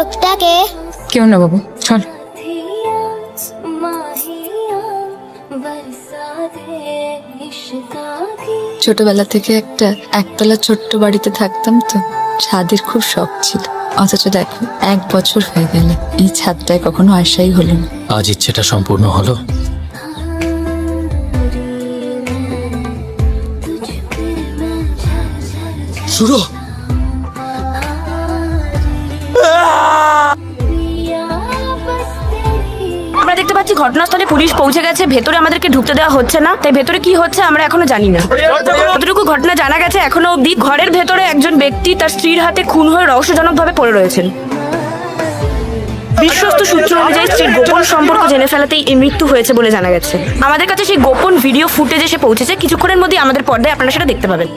লোকটাকে। কেউ না বাবু? চল। ছোটবেলা থেকে একটা একতলা ছোট্ট বাড়িতে থাকতাম তো ছাদের খুব শখ ছিল। অথচ দেখো এক বছর হয়ে গেল এই ছাদটায় কখনো আসাই হলো না। আজ ইচ্ছেটা সম্পূর্ণ হলো। শুরু পাচ্ছি, ঘটনাস্থলে পুলিশ পৌঁছে গেছে, ভেতরে আমাদেরকে ঢুকতে দেওয়া হচ্ছে না। তাই ভেতরে কি হচ্ছে আমরা এখনও জানি না। যতটুকু ঘটনা জানা গেছে, এখনও অব্দি ঘরের ভেতরে একজন ব্যক্তি তার স্ত্রীর হাতে খুন হয়ে রহস্যজনকভাবে পড়ে রয়েছেন। বিশ্বস্ত সূত্র অনুযায়ী স্ত্রীর গোপন সম্পর্ক জেনে ফেলাতেই এই মৃত্যু হয়েছে বলে জানা গেছে। আমাদের কাছে সেই গোপন ভিডিও ফুটেজ এসে পৌঁছেছে, কিছুক্ষণের মধ্যেই আমাদের পর্দায় আপনারা সেটা দেখতে পাবেন।